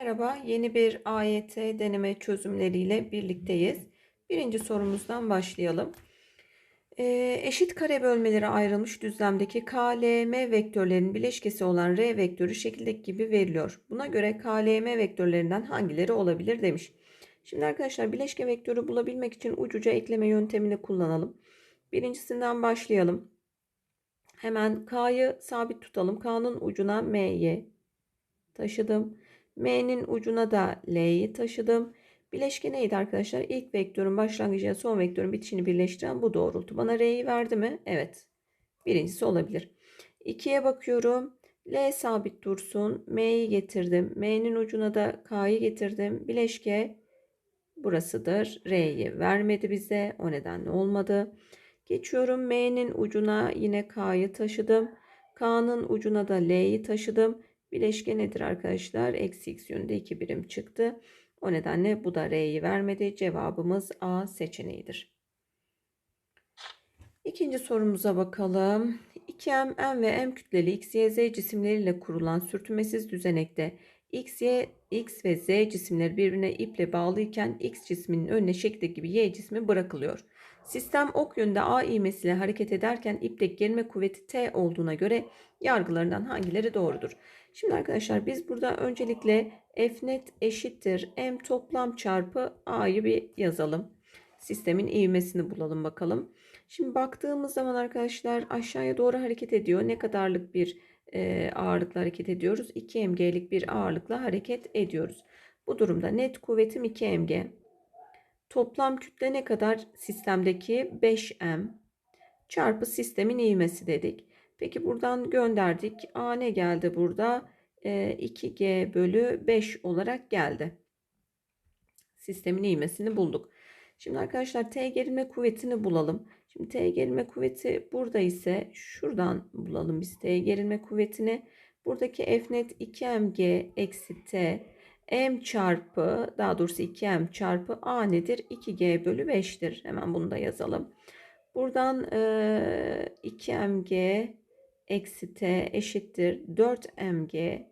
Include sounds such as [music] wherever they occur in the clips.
Merhaba, yeni bir AYT deneme çözümleriyle birlikteyiz. Birinci sorumuzdan başlayalım. Ee, eşit kare bölmelere ayrılmış düzlemdeki KLM vektörlerinin bileşkesi olan R vektörü şekildeki gibi veriliyor. Buna göre KLM vektörlerinden hangileri olabilir demiş. Şimdi arkadaşlar bileşke vektörü bulabilmek için ucuca ekleme yöntemini kullanalım. Birincisinden başlayalım. Hemen K'yı sabit tutalım. K'nın ucuna M'yi taşıdım. M'nin ucuna da L'yi taşıdım. Bileşke neydi arkadaşlar? İlk vektörün başlangıcıyla son vektörün bitişini birleştiren bu doğrultu. Bana R'yi verdi mi? Evet. Birincisi olabilir. 2'ye bakıyorum. L sabit dursun. M'yi getirdim. M'nin ucuna da K'yı getirdim. Bileşke burasıdır. R'yi vermedi bize. O nedenle olmadı. Geçiyorum M'nin ucuna yine K'yı taşıdım. K'nın ucuna da L'yi taşıdım. Bileşke nedir arkadaşlar? Eksi x yönünde 2 birim çıktı. O nedenle bu da R'yi vermedi. Cevabımız A seçeneğidir. İkinci sorumuza bakalım. 2M, M ve M kütleli X, Y, Z cisimleriyle kurulan sürtünmesiz düzenekte X, Y, X ve Z cisimleri birbirine iple bağlıyken X cisminin önüne şekli gibi Y cismi bırakılıyor. Sistem ok yönünde A ivmesiyle hareket ederken ipteki gerilme kuvveti T olduğuna göre yargılarından hangileri doğrudur? Şimdi arkadaşlar biz burada öncelikle F net eşittir M toplam çarpı A'yı bir yazalım. Sistemin ivmesini bulalım bakalım. Şimdi baktığımız zaman arkadaşlar aşağıya doğru hareket ediyor. Ne kadarlık bir e, ağırlıkla hareket ediyoruz? 2 mg'lik bir ağırlıkla hareket ediyoruz. Bu durumda net kuvvetim 2 mg. Toplam kütle ne kadar? Sistemdeki 5m çarpı sistemin ivmesi dedik. Peki buradan gönderdik. A ne geldi burada? E, 2G bölü 5 olarak geldi. Sistemin ivmesini bulduk. Şimdi arkadaşlar T gerilme kuvvetini bulalım. Şimdi T gerilme kuvveti burada ise şuradan bulalım biz T gerilme kuvvetini. Buradaki F net 2mg eksi T m çarpı daha doğrusu 2m çarpı a nedir? 2g bölü 5'tir. Hemen bunu da yazalım. Buradan e, 2mg eksi t eşittir 4mg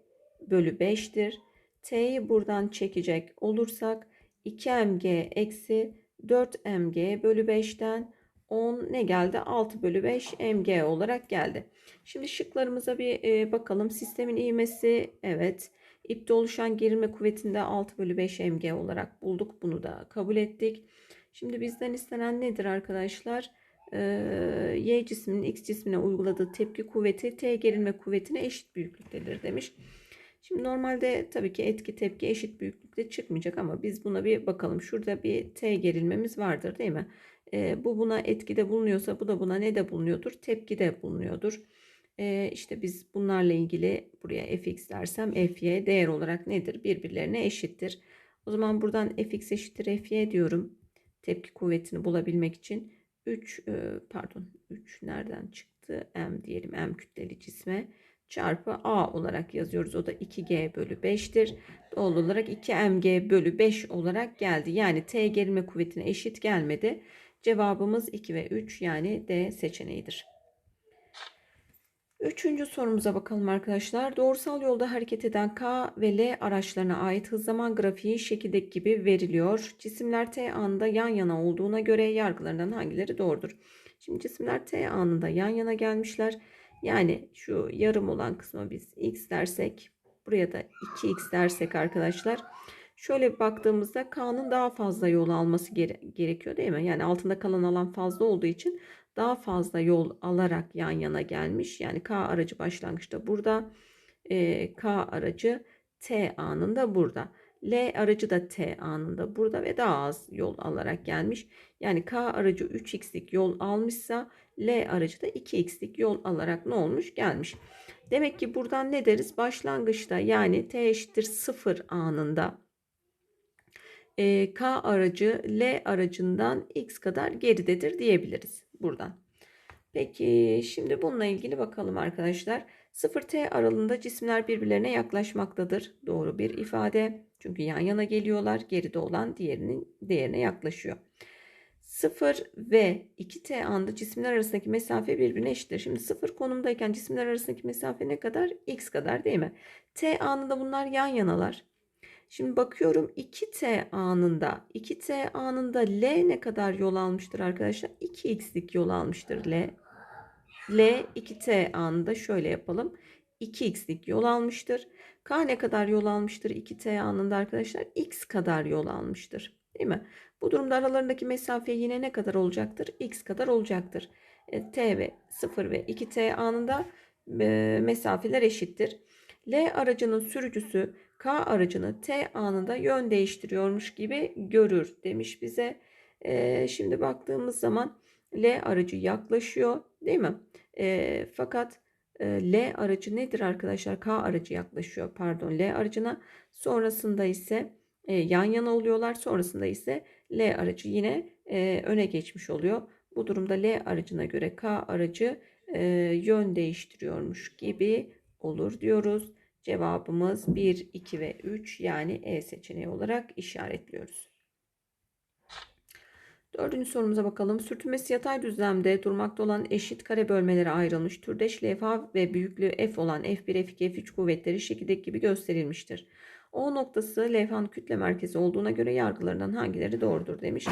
bölü 5'tir. T'yi buradan çekecek olursak 2mg eksi 4mg bölü 5'ten 10 ne geldi? 6 bölü 5 mg olarak geldi. Şimdi şıklarımıza bir e, bakalım. Sistemin ivmesi evet. İpte oluşan gerilme kuvvetinde 6 bölü 5 mg olarak bulduk. Bunu da kabul ettik. Şimdi bizden istenen nedir arkadaşlar? Ee, y cisminin x cismine uyguladığı tepki kuvveti T gerilme kuvvetine eşit büyüklüktedir demiş. Şimdi normalde tabii ki etki tepki eşit büyüklükte çıkmayacak ama biz buna bir bakalım. Şurada bir T gerilmemiz vardır değil mi? Ee, bu buna etkide bulunuyorsa bu da buna ne de bulunuyordur? Tepkide bulunuyordur. Ee, işte biz bunlarla ilgili buraya fx dersem fy değer olarak nedir? Birbirlerine eşittir. O zaman buradan fx eşittir fy diyorum. Tepki kuvvetini bulabilmek için 3 e, pardon 3 nereden çıktı? m diyelim m kütleli cisme çarpı a olarak yazıyoruz. O da 2g bölü 5'tir. Doğal olarak 2mg bölü 5 olarak geldi. Yani t gerilme kuvvetine eşit gelmedi. Cevabımız 2 ve 3 yani D seçeneğidir. Üçüncü sorumuza bakalım arkadaşlar. Doğrusal yolda hareket eden K ve L araçlarına ait hız zaman grafiği şekildeki gibi veriliyor. Cisimler T anında yan yana olduğuna göre yargılarından hangileri doğrudur? Şimdi cisimler T anında yan yana gelmişler. Yani şu yarım olan kısmı biz x dersek buraya da 2x dersek arkadaşlar. Şöyle baktığımızda K'nın daha fazla yol alması gere gerekiyor değil mi? Yani altında kalan alan fazla olduğu için daha fazla yol alarak yan yana gelmiş. Yani K aracı başlangıçta burada. E, K aracı T anında burada. L aracı da T anında burada ve daha az yol alarak gelmiş. Yani K aracı 3x'lik yol almışsa L aracı da 2x'lik yol alarak ne olmuş gelmiş. Demek ki buradan ne deriz? Başlangıçta yani T eşittir 0 anında e, K aracı L aracından x kadar geridedir diyebiliriz buradan. Peki şimdi bununla ilgili bakalım arkadaşlar. 0T aralığında cisimler birbirlerine yaklaşmaktadır. Doğru bir ifade. Çünkü yan yana geliyorlar. Geride olan diğerinin diğerine yaklaşıyor. 0 ve 2T anda cisimler arasındaki mesafe birbirine eşittir. Şimdi 0 konumdayken cisimler arasındaki mesafe ne kadar? X kadar değil mi? T anında bunlar yan yanalar. Şimdi bakıyorum 2T anında. 2T anında L ne kadar yol almıştır arkadaşlar? 2x'lik yol almıştır L. L 2T anında şöyle yapalım. 2x'lik yol almıştır. K ne kadar yol almıştır 2T anında arkadaşlar? X kadar yol almıştır. Değil mi? Bu durumda aralarındaki mesafe yine ne kadar olacaktır? X kadar olacaktır. E, T ve 0 ve 2T anında e, mesafeler eşittir. L aracının sürücüsü K aracını T anında yön değiştiriyormuş gibi görür demiş bize. E, şimdi baktığımız zaman L aracı yaklaşıyor değil mi? E, fakat e, L aracı nedir arkadaşlar? K aracı yaklaşıyor pardon L aracına. Sonrasında ise e, yan yana oluyorlar. Sonrasında ise L aracı yine e, öne geçmiş oluyor. Bu durumda L aracına göre K aracı e, yön değiştiriyormuş gibi olur diyoruz. Cevabımız 1, 2 ve 3 yani E seçeneği olarak işaretliyoruz. Dördüncü sorumuza bakalım. Sürtünmesi yatay düzlemde durmakta olan eşit kare bölmelere ayrılmış türdeş levha ve büyüklüğü F olan F1, F2, F3 kuvvetleri şekildeki gibi gösterilmiştir. O noktası levhanın kütle merkezi olduğuna göre yargılarından hangileri doğrudur demiş.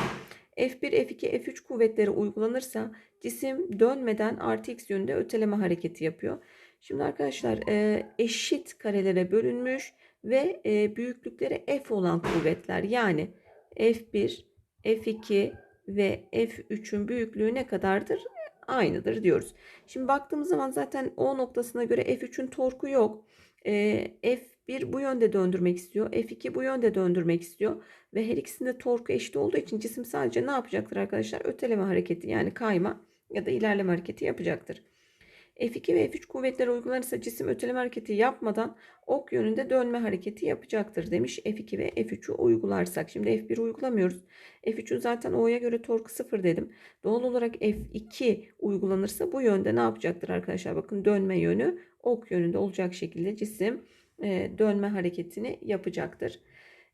F1, F2, F3 kuvvetleri uygulanırsa cisim dönmeden artı x yönünde öteleme hareketi yapıyor. Şimdi arkadaşlar e, eşit karelere bölünmüş ve e, büyüklükleri F olan kuvvetler yani F1, F2 ve F3'ün büyüklüğü ne kadardır? Aynıdır diyoruz. Şimdi baktığımız zaman zaten O noktasına göre F3'ün torku yok. E, F1 bu yönde döndürmek istiyor. F2 bu yönde döndürmek istiyor. Ve her ikisinde torku eşit olduğu için cisim sadece ne yapacaktır arkadaşlar? Öteleme hareketi yani kayma ya da ilerleme hareketi yapacaktır. F2 ve F3 kuvvetleri uygulanırsa cisim öteleme hareketi yapmadan ok yönünde dönme hareketi yapacaktır demiş. F2 ve F3'ü uygularsak. Şimdi F1 uygulamıyoruz. F3'ün zaten O'ya göre torku 0 dedim. Doğal olarak F2 uygulanırsa bu yönde ne yapacaktır arkadaşlar? Bakın dönme yönü ok yönünde olacak şekilde cisim dönme hareketini yapacaktır.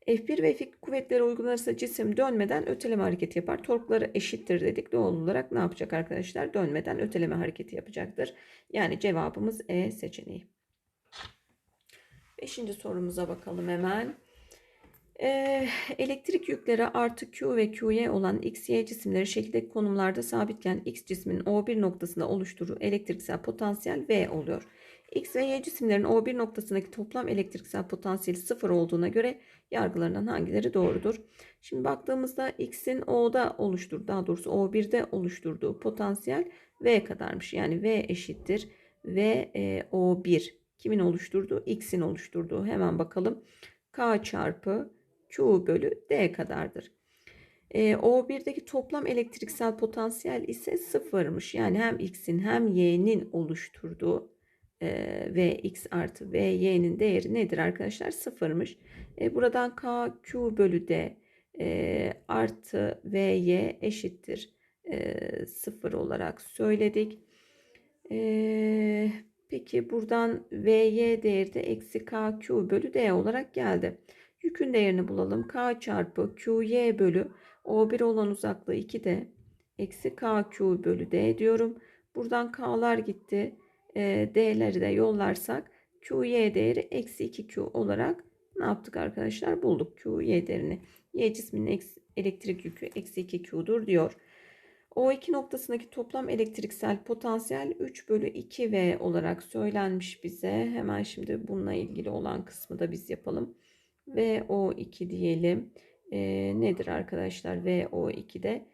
F1 ve F2 kuvvetleri uygulanırsa cisim dönmeden öteleme hareketi yapar. Torkları eşittir dedik. Doğal olarak ne yapacak arkadaşlar? Dönmeden öteleme hareketi yapacaktır. Yani cevabımız E seçeneği. Beşinci sorumuza bakalım hemen. Ee, elektrik yükleri artı Q ve QY olan X, Y cisimleri şekildeki konumlarda sabitken X cisminin O1 noktasında oluşturduğu elektriksel potansiyel V oluyor. X ve Y cisimlerin O1 noktasındaki toplam elektriksel potansiyeli sıfır olduğuna göre yargılarından hangileri doğrudur? Şimdi baktığımızda X'in O'da oluşturduğu, daha doğrusu O1'de oluşturduğu potansiyel V kadarmış. Yani V eşittir V e, O1. Kimin oluşturduğu? X'in oluşturduğu. Hemen bakalım. K çarpı Q bölü D kadardır. E, O1'deki toplam elektriksel potansiyel ise sıfırmış. Yani hem X'in hem Y'nin oluşturduğu e, V x artı V y'nin değeri nedir arkadaşlar? Sıfırmış. E, buradan K Q bölü D e, artı V y eşittir e, sıfır olarak söyledik. E, peki buradan V y değeri de eksi K Q bölü D olarak geldi. Yükün değerini bulalım. K çarpı Q y bölü O1 olan uzaklığı 2D eksi K Q bölü D diyorum. Buradan K'lar gitti değerleri de yollarsak QY değeri eksi 2Q olarak ne yaptık arkadaşlar? Bulduk QY değerini. Y cisminin elektrik yükü eksi 2Q'dur diyor. O2 noktasındaki toplam elektriksel potansiyel 3 bölü 2V olarak söylenmiş bize. Hemen şimdi bununla ilgili olan kısmı da biz yapalım. VO2 diyelim. E, nedir arkadaşlar? VO2'de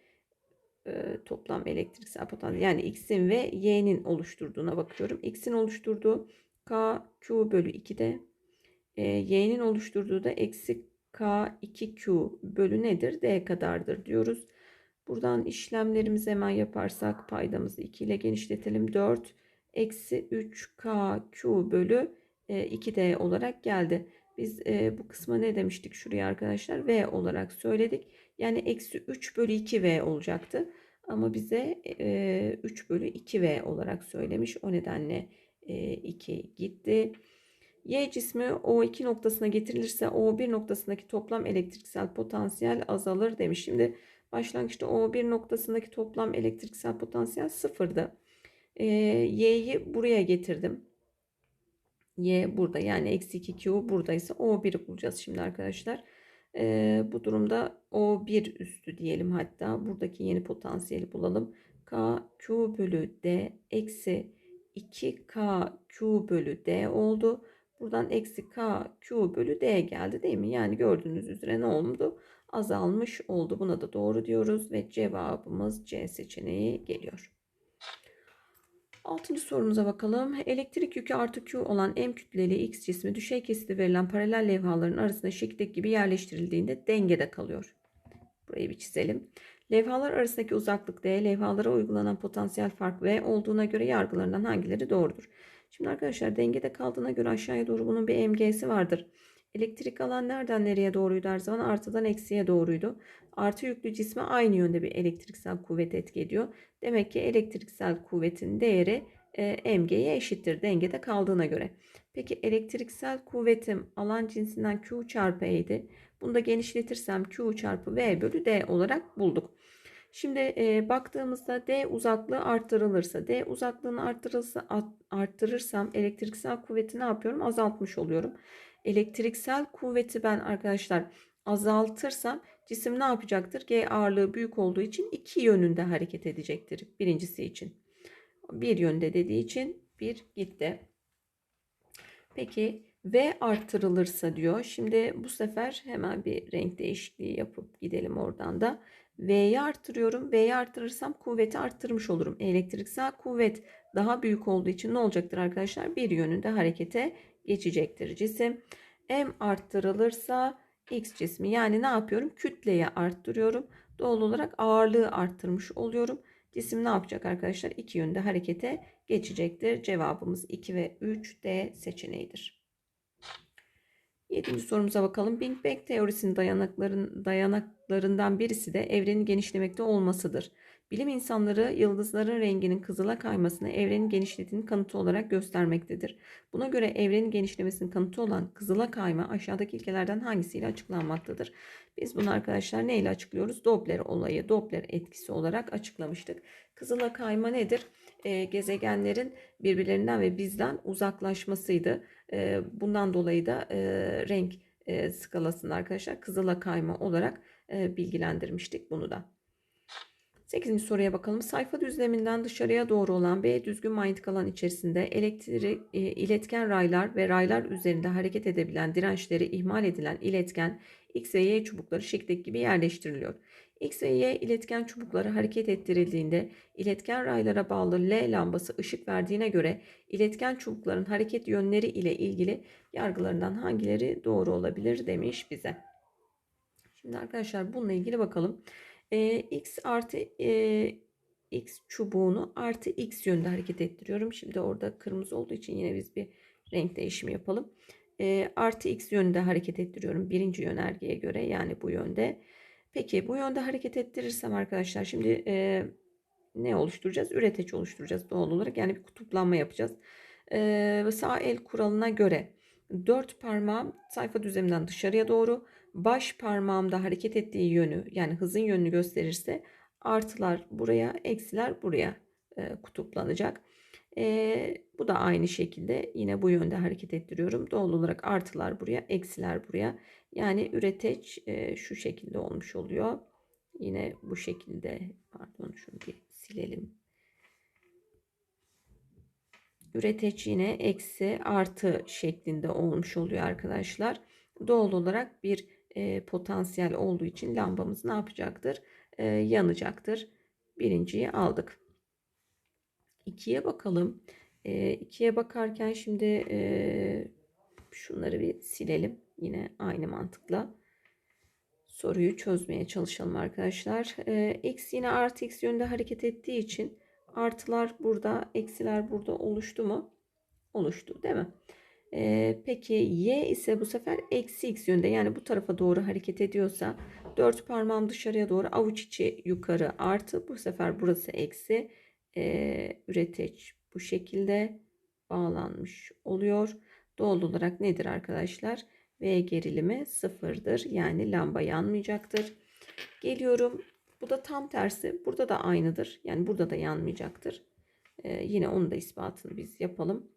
e, toplam elektriksel potansiyel yani x'in ve y'nin oluşturduğuna bakıyorum. x'in oluşturduğu k q bölü 2'de e, y'nin oluşturduğu da eksi k 2q bölü nedir? d kadardır diyoruz. Buradan işlemlerimizi hemen yaparsak paydamızı 2 ile genişletelim. 4 eksi 3k q bölü e, 2d olarak geldi. Biz e, bu kısma ne demiştik şuraya arkadaşlar? V olarak söyledik. Yani eksi 3 bölü 2V olacaktı. Ama bize e, 3 bölü 2V olarak söylemiş. O nedenle e, 2 gitti. Y cismi O2 noktasına getirilirse O1 noktasındaki toplam elektriksel potansiyel azalır demiş. Şimdi başlangıçta O1 noktasındaki toplam elektriksel potansiyel sıfırdı. E, Y'yi buraya getirdim. Y burada yani eksi 2Q buradaysa O1'i bulacağız şimdi arkadaşlar. Ee, bu durumda O1 üstü diyelim hatta. Buradaki yeni potansiyeli bulalım. K Q bölü D eksi 2K Q bölü D oldu. Buradan eksi K Q bölü D geldi değil mi? Yani gördüğünüz üzere ne oldu? Azalmış oldu. Buna da doğru diyoruz ve cevabımız C seçeneği geliyor. Altıncı sorumuza bakalım. Elektrik yükü artı Q olan M kütleli X cismi düşey kesiti verilen paralel levhaların arasında şekildeki gibi yerleştirildiğinde dengede kalıyor. Burayı bir çizelim. Levhalar arasındaki uzaklık D, levhalara uygulanan potansiyel fark V olduğuna göre yargılarından hangileri doğrudur? Şimdi arkadaşlar dengede kaldığına göre aşağıya doğru bunun bir MG'si vardır. Elektrik alan nereden nereye doğruydu her zaman? Artıdan eksiye doğruydu. Artı yüklü cisme aynı yönde bir elektriksel kuvvet etki ediyor. Demek ki elektriksel kuvvetin değeri e, mg'ye eşittir dengede kaldığına göre. Peki elektriksel kuvvetim alan cinsinden Q çarpı E'ydi. Bunu da genişletirsem Q çarpı V bölü D olarak bulduk. Şimdi e, baktığımızda D uzaklığı arttırılırsa, D uzaklığını arttırılsa, arttırırsam elektriksel kuvveti ne yapıyorum? Azaltmış oluyorum. Elektriksel kuvveti ben arkadaşlar azaltırsam cisim ne yapacaktır? G ağırlığı büyük olduğu için iki yönünde hareket edecektir. Birincisi için. Bir yönde dediği için bir gitti. Peki V arttırılırsa diyor. Şimdi bu sefer hemen bir renk değişikliği yapıp gidelim oradan da. V'yi arttırıyorum. V'yi arttırırsam kuvveti arttırmış olurum. Elektriksel kuvvet daha büyük olduğu için ne olacaktır arkadaşlar? Bir yönünde harekete geçecektir cisim. M arttırılırsa X cismi yani ne yapıyorum? Kütleyi arttırıyorum. Doğal olarak ağırlığı arttırmış oluyorum. Cisim ne yapacak arkadaşlar? İki yönde harekete geçecektir. Cevabımız 2 ve 3 D seçeneğidir. Yedinci sorumuza bakalım. Big Bang teorisinin dayanakların, dayanaklarından birisi de evrenin genişlemekte olmasıdır. Bilim insanları yıldızların renginin kızıla kaymasını evrenin genişlediğini kanıtı olarak göstermektedir. Buna göre evrenin genişlemesinin kanıtı olan kızıla kayma aşağıdaki ilkelerden hangisiyle açıklanmaktadır? Biz bunu arkadaşlar neyle açıklıyoruz? Doppler olayı, Doppler etkisi olarak açıklamıştık. Kızıla kayma nedir? E, gezegenlerin birbirlerinden ve bizden uzaklaşmasıydı. E, bundan dolayı da e, renk e, skalasında arkadaşlar kızıla kayma olarak e, bilgilendirmiştik bunu da. 8. soruya bakalım. Sayfa düzleminden dışarıya doğru olan B düzgün manyetik alan içerisinde elektrik, e, iletken raylar ve raylar üzerinde hareket edebilen dirençleri ihmal edilen iletken X ve Y çubukları şekildeki gibi yerleştiriliyor. X ve Y iletken çubukları hareket ettirildiğinde iletken raylara bağlı L lambası ışık verdiğine göre iletken çubukların hareket yönleri ile ilgili yargılarından hangileri doğru olabilir demiş bize. Şimdi arkadaşlar bununla ilgili bakalım e, x artı e, x çubuğunu artı x yönde hareket ettiriyorum. Şimdi orada kırmızı olduğu için yine biz bir renk değişimi yapalım. E, artı x yönde hareket ettiriyorum birinci yönergeye göre yani bu yönde. Peki bu yönde hareket ettirirsem arkadaşlar şimdi e, ne oluşturacağız? Üreteç oluşturacağız doğal olarak. Yani bir kutuplanma yapacağız. E, sağ el kuralına göre dört parmağım sayfa düzleminden dışarıya doğru baş parmağımda hareket ettiği yönü yani hızın yönünü gösterirse artılar buraya eksiler buraya e, kutuplanacak. E, bu da aynı şekilde yine bu yönde hareket ettiriyorum. Doğal olarak artılar buraya eksiler buraya. Yani üreteç e, şu şekilde olmuş oluyor. Yine bu şekilde pardon şunu bir silelim. Üreteç yine eksi artı şeklinde olmuş oluyor arkadaşlar. Doğal olarak bir e, potansiyel olduğu için lambamız ne yapacaktır? E, yanacaktır. Birinciyi aldık. İkiye bakalım. E, ikiye bakarken şimdi e, şunları bir silelim. Yine aynı mantıkla soruyu çözmeye çalışalım arkadaşlar. E, x yine artı x yönde hareket ettiği için artılar burada, eksiler burada oluştu mu? Oluştu değil mi? Ee, peki y ise bu sefer eksi x yönde yani bu tarafa doğru hareket ediyorsa dört parmağım dışarıya doğru avuç içi yukarı artı bu sefer burası eksi ee, üreteç bu şekilde bağlanmış oluyor. Doğal olarak nedir arkadaşlar? V gerilimi sıfırdır. Yani lamba yanmayacaktır. Geliyorum. Bu da tam tersi. Burada da aynıdır. Yani burada da yanmayacaktır. Ee, yine onun da ispatını biz yapalım.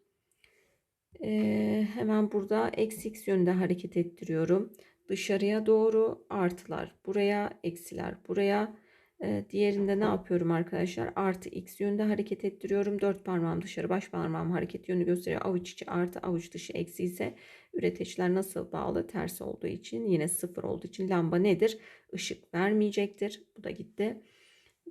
Ee, hemen burada eksi x yönünde hareket ettiriyorum. Dışarıya doğru artılar buraya, eksiler buraya. Ee, diğerinde ne yapıyorum arkadaşlar? Artı x yönünde hareket ettiriyorum. Dört parmağım dışarı, baş parmağım hareket yönü gösteriyor. Avuç içi artı avuç dışı eksi ise üreteçler nasıl bağlı? Ters olduğu için yine sıfır olduğu için lamba nedir? Işık vermeyecektir. Bu da gitti.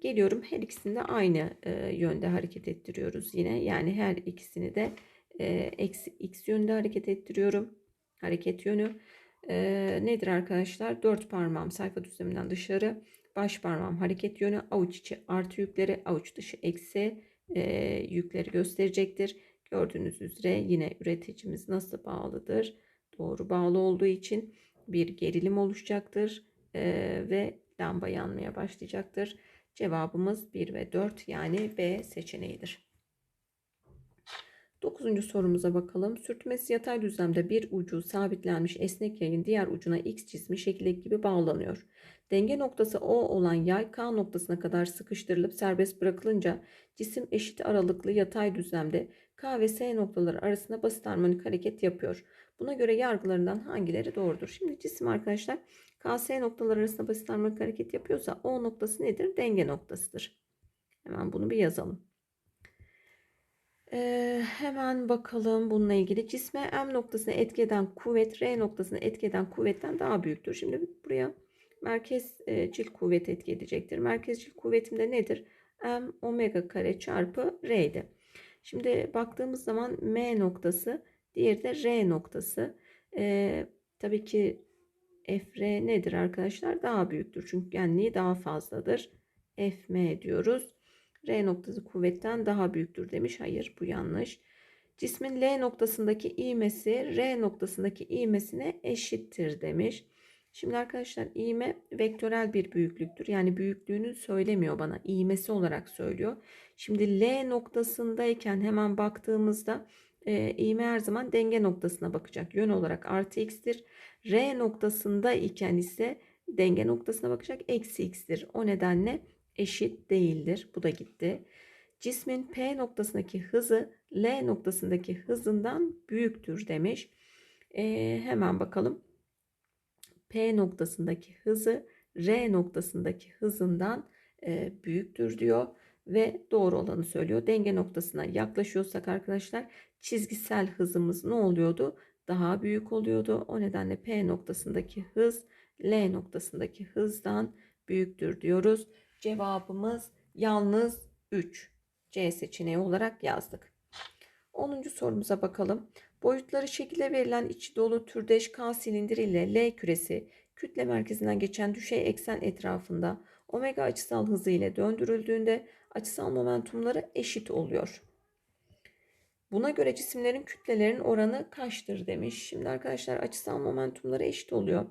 Geliyorum her ikisini de aynı e, yönde hareket ettiriyoruz yine. Yani her ikisini de e, x yönde hareket ettiriyorum. Hareket yönü e, nedir arkadaşlar? Dört parmağım sayfa düzleminden dışarı. Baş parmağım hareket yönü. Avuç içi artı yükleri. Avuç dışı eksi e, yükleri gösterecektir. Gördüğünüz üzere yine üreticimiz nasıl bağlıdır? Doğru bağlı olduğu için bir gerilim oluşacaktır. E, ve lamba yanmaya başlayacaktır. Cevabımız 1 ve 4 yani B seçeneğidir. Dokuzuncu sorumuza bakalım. Sürtmesi yatay düzlemde bir ucu sabitlenmiş esnek yayın diğer ucuna X cismi şekildeki gibi bağlanıyor. Denge noktası O olan yay K noktasına kadar sıkıştırılıp serbest bırakılınca cisim eşit aralıklı yatay düzlemde K ve S noktaları arasında basit harmonik hareket yapıyor. Buna göre yargılarından hangileri doğrudur? Şimdi cisim arkadaşlar KS noktaları arasında basit harmonik hareket yapıyorsa O noktası nedir? Denge noktasıdır. Hemen bunu bir yazalım. Ee, hemen bakalım bununla ilgili. Cisme M noktasına etki eden kuvvet R noktasına etki eden kuvvetten daha büyüktür. Şimdi buraya merkezcil kuvvet etki edecektir. Merkezcil kuvvetim de nedir? M omega kare çarpı R'ydi. Şimdi baktığımız zaman M noktası, diğeri de R noktası. Ee, tabii ki FR nedir arkadaşlar? Daha büyüktür. Çünkü genliği daha fazladır. FM diyoruz. R noktası kuvvetten daha büyüktür demiş. Hayır bu yanlış. Cismin L noktasındaki ivmesi R noktasındaki ivmesine eşittir demiş. Şimdi arkadaşlar ivme vektörel bir büyüklüktür. Yani büyüklüğünü söylemiyor bana. İğmesi olarak söylüyor. Şimdi L noktasındayken hemen baktığımızda e, ivme her zaman denge noktasına bakacak. Yön olarak artı x'tir. R noktasında iken ise denge noktasına bakacak. Eksi x'tir. O nedenle eşit değildir. Bu da gitti. Cismin P noktasındaki hızı L noktasındaki hızından büyüktür demiş. E, hemen bakalım. P noktasındaki hızı R noktasındaki hızından e, büyüktür diyor ve doğru olanı söylüyor. Denge noktasına yaklaşıyorsak arkadaşlar çizgisel hızımız ne oluyordu? Daha büyük oluyordu. O nedenle P noktasındaki hız L noktasındaki hızdan büyüktür diyoruz. Cevabımız yalnız 3. C seçeneği olarak yazdık. 10. sorumuza bakalım. Boyutları şekilde verilen içi dolu türdeş K silindir ile L küresi kütle merkezinden geçen düşey eksen etrafında omega açısal hızı ile döndürüldüğünde açısal momentumları eşit oluyor. Buna göre cisimlerin kütlelerin oranı kaçtır demiş. Şimdi arkadaşlar açısal momentumları eşit oluyor.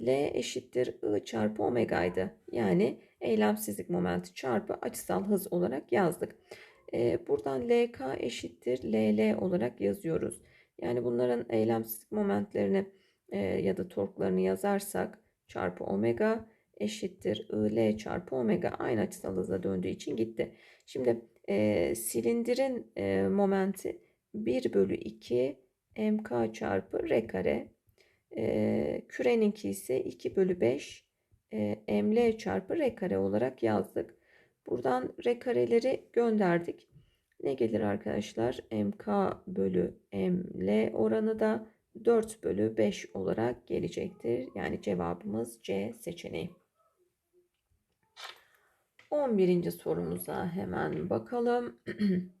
L eşittir I çarpı omega'ydı. Yani eylemsizlik momenti çarpı açısal hız olarak yazdık. Ee, buradan LK eşittir LL olarak yazıyoruz. Yani bunların eylemsizlik momentlerini e, ya da torklarını yazarsak çarpı omega eşittir IL çarpı omega aynı açısal hızla döndüğü için gitti. Şimdi e, silindirin e, momenti 1 bölü 2 mk çarpı r kare. E, küreninki ise 2 bölü 5 e, ml çarpı r kare olarak yazdık. Buradan r kareleri gönderdik. Ne gelir arkadaşlar? mk bölü ml oranı da 4 bölü 5 olarak gelecektir. Yani cevabımız C seçeneği. 11. sorumuza hemen bakalım. [clears throat]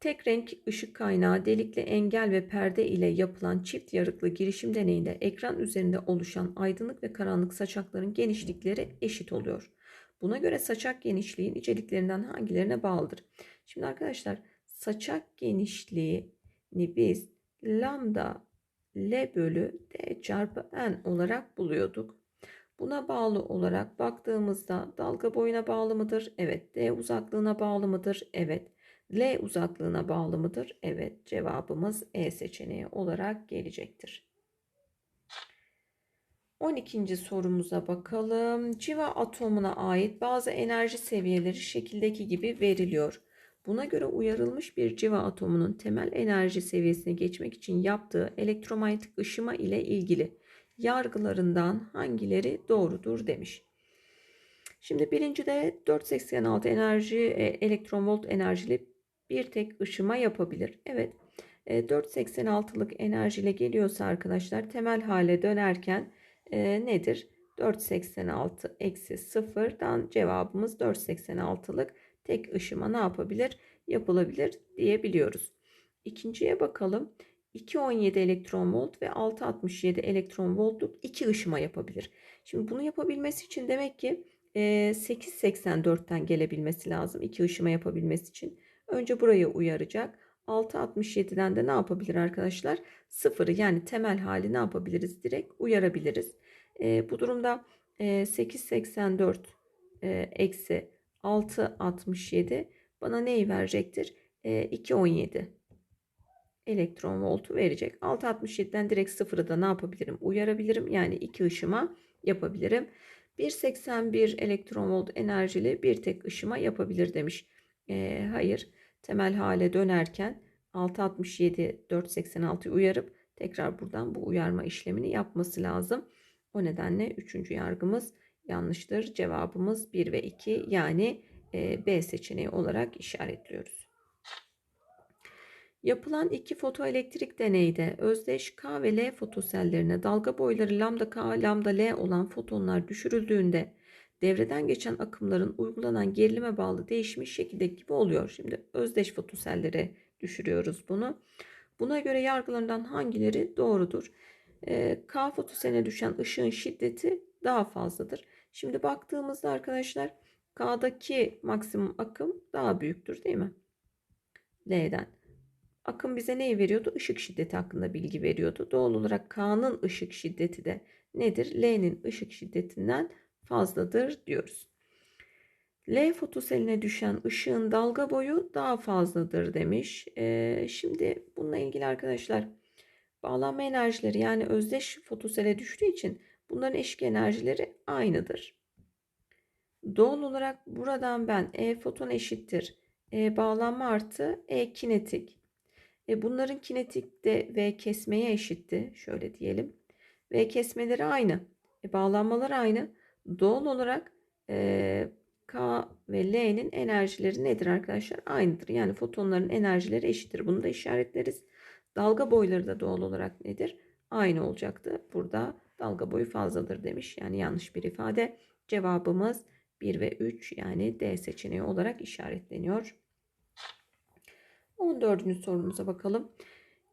Tek renk ışık kaynağı, delikli engel ve perde ile yapılan çift yarıklı girişim deneyinde ekran üzerinde oluşan aydınlık ve karanlık saçakların genişlikleri eşit oluyor. Buna göre saçak genişliği niceliklerinden hangilerine bağlıdır? Şimdi arkadaşlar saçak genişliğini biz lambda L bölü D çarpı N olarak buluyorduk. Buna bağlı olarak baktığımızda dalga boyuna bağlı mıdır? Evet. D uzaklığına bağlı mıdır? Evet. L uzaklığına bağlı mıdır? Evet. Cevabımız E seçeneği olarak gelecektir. 12. sorumuza bakalım. Civa atomuna ait bazı enerji seviyeleri şekildeki gibi veriliyor. Buna göre uyarılmış bir civa atomunun temel enerji seviyesine geçmek için yaptığı elektromanyetik ışıma ile ilgili yargılarından hangileri doğrudur demiş. Şimdi birincide 486 enerji e, elektron enerjili bir tek ışıma yapabilir. Evet. E, 486'lık enerjiyle geliyorsa arkadaşlar temel hale dönerken e, nedir? 486 eksi 0'dan cevabımız 486'lık tek ışıma ne yapabilir? Yapılabilir diyebiliyoruz. İkinciye bakalım. 217 elektron volt ve 667 elektron voltluk iki ışıma yapabilir. Şimdi bunu yapabilmesi için demek ki 884'ten gelebilmesi lazım. iki ışıma yapabilmesi için. Önce burayı uyaracak. 667'den de ne yapabilir arkadaşlar? Sıfırı yani temel hali ne yapabiliriz? Direkt uyarabiliriz. bu durumda 884 eksi 667 bana neyi verecektir? 217 elektron voltu verecek. 667'den direkt sıfırı da ne yapabilirim? Uyarabilirim. Yani iki ışıma yapabilirim. 181 elektron volt enerjili bir tek ışıma yapabilir demiş. E, hayır. Temel hale dönerken 667 486'yı uyarıp tekrar buradan bu uyarma işlemini yapması lazım. O nedenle üçüncü yargımız yanlıştır. Cevabımız 1 ve 2 yani e, B seçeneği olarak işaretliyoruz. Yapılan iki fotoelektrik deneyde özdeş K ve L fotosellerine dalga boyları lambda K, lambda L olan fotonlar düşürüldüğünde devreden geçen akımların uygulanan gerilime bağlı değişmiş şekildeki gibi oluyor. Şimdi özdeş fotosellere düşürüyoruz bunu. Buna göre yargılarından hangileri doğrudur? Ee, K fotoseline düşen ışığın şiddeti daha fazladır. Şimdi baktığımızda arkadaşlar K'daki maksimum akım daha büyüktür değil mi? L'den. Akım bize neyi veriyordu? Işık şiddeti hakkında bilgi veriyordu. Doğal olarak K'nın ışık şiddeti de nedir? L'nin ışık şiddetinden fazladır diyoruz. L fotoseline düşen ışığın dalga boyu daha fazladır demiş. Ee, şimdi bununla ilgili arkadaşlar bağlanma enerjileri yani özdeş fotosele düştüğü için bunların eşik enerjileri aynıdır. Doğal olarak buradan ben E foton eşittir. E bağlanma artı E kinetik. E bunların kinetik de V kesmeye eşitti. Şöyle diyelim. V kesmeleri aynı. E bağlanmalar aynı. Doğal olarak e, K ve L'nin enerjileri nedir arkadaşlar? Aynıdır. Yani fotonların enerjileri eşittir. Bunu da işaretleriz. Dalga boyları da doğal olarak nedir? Aynı olacaktı. Burada dalga boyu fazladır demiş. Yani yanlış bir ifade. Cevabımız 1 ve 3 yani D seçeneği olarak işaretleniyor. 14. sorumuza bakalım.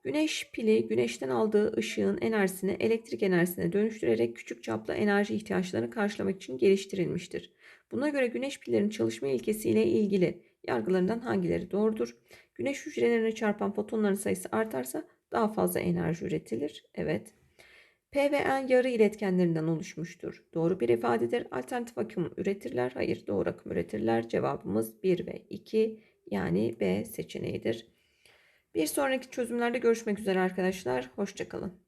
Güneş pili güneşten aldığı ışığın enerjisini elektrik enerjisine dönüştürerek küçük çaplı enerji ihtiyaçlarını karşılamak için geliştirilmiştir. Buna göre güneş pillerinin çalışma ilkesiyle ilgili yargılarından hangileri doğrudur? Güneş hücrelerine çarpan fotonların sayısı artarsa daha fazla enerji üretilir. Evet. P ve N yarı iletkenlerinden oluşmuştur. Doğru bir ifadedir. Alternatif akım üretirler. Hayır doğru akım üretirler. Cevabımız 1 ve 2 yani B seçeneğidir. Bir sonraki çözümlerde görüşmek üzere arkadaşlar. Hoşçakalın.